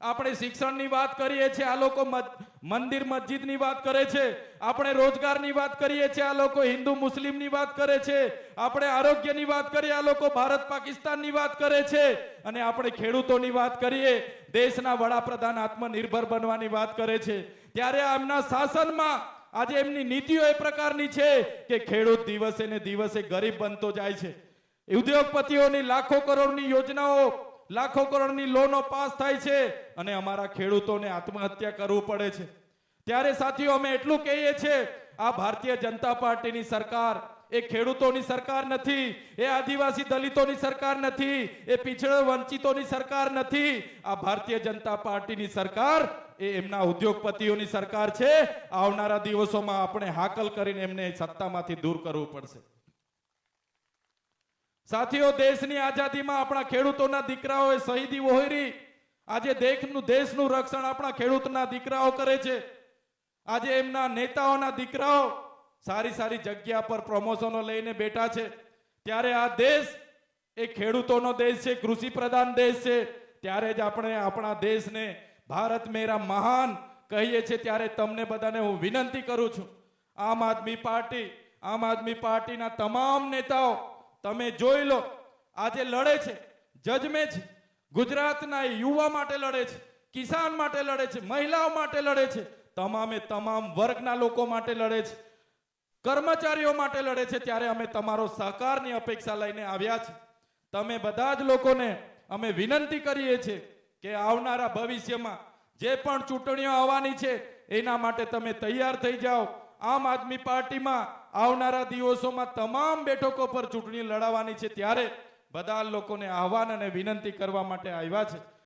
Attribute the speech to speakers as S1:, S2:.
S1: આપણે શિક્ષણની વાત કરીએ છીએ, આ લોકો મંદિર મસ્જિદની વાત કરે છે. આપણે રોજગારની વાત કરીએ છીએ, આ લોકો હિન્દુ મુસ્લિમની વાત કરે છે. આપણે આરોગ્યની વાત કરીએ, આ લોકો ભારત પાકિસ્તાનની વાત કરે છે. અને આપણે ખેડૂતોની વાત કરીએ, દેશના વડાપ્રધાન આત્મનિર્ભર બનવાની વાત કરે છે. ત્યારે એમના શાસનમાં આજે એમની નીતિઓ એ પ્રકારની છે કે ખેડૂત દિવસે ને દિવસે ગરીબ બનતો જાય છે. ઉદ્યોગપતિઓની લાખો કરોડની યોજનાઓ લાખો કરોડની લોનો પાસ થાય છે અને અમારા ખેડૂતોને આત્મહત્યા કરવું પડે છે. ત્યારે સાથીઓ, અમે એટલું કહીએ છીએ, આ ભારતીય જનતા પાર્ટીની સરકાર એ ખેડૂતોની સરકાર નથી, એ આદિવાસી દલિતોની સરકાર નથી, એ પીછળ વંચિતોની સરકાર નથી. આ ભારતીય જનતા પાર્ટીની સરકાર એ એમના ઉદ્યોગપતિઓની સરકાર છે. આવનારા દિવસોમાં આપણે હાકલ કરીને એમને સત્તામાંથી દૂર કરવું પડશે. સાથીઓ, દેશની આઝાદીમાં આપણા ખેડૂતોના દીકરાઓએ શહીદી વહોરી. આજે દેશનું દેશનું રક્ષણ આપણા ખેડૂતના દીકરાઓ કરે છે. આજે એમના નેતાઓના દીકરાઓ સારી સારી જગ્યા પર પ્રમોશનો લઈને બેઠા છે. ત્યારે આ દેશ એ ખેડૂતોનો દેશ છે કૃષિ પ્રધાન દેશ છે. ત્યારે જ આપણે આપણા દેશને ભારત મેરા મહાન કહીએ છીએ. ત્યારે તમને બધાને હું વિનંતી કરું છું. આમ આદમી પાર્ટી, આમ આદમી પાર્ટીના તમામ નેતાઓ તમે જોઈ લો, આજે લડે છે, જજમે છે. ગુજરાતના યુવા માટે લડે છે, કિસાન માટે લડે છે, મહિલાઓ માટે લડે છે, તમામે તમામ વર્ગના લોકો માટે લડે છે, કર્મચારીઓ માટે લડે છે, ત્યારે અમે તમારો સહકારની અપેક્ષા લઈને આવ્યા છે. તમે બધા જ લોકોને અમે વિનંતી કરીએ છીએ કે આવનારા ભવિષ્યમાં જે પણ ચૂંટણીઓ આવવાની છે, એના માટે તમે તૈયાર થઈ જાઓ. આમ આદમી પાર્ટીમાં આવનારા દિવસોમાં તમામ બેઠકો પર ચૂંટણી લડાવવાની છે. ત્યારે બધા લોકોને આહવાન અને વિનંતી કરવા માટે આવ્યા છે.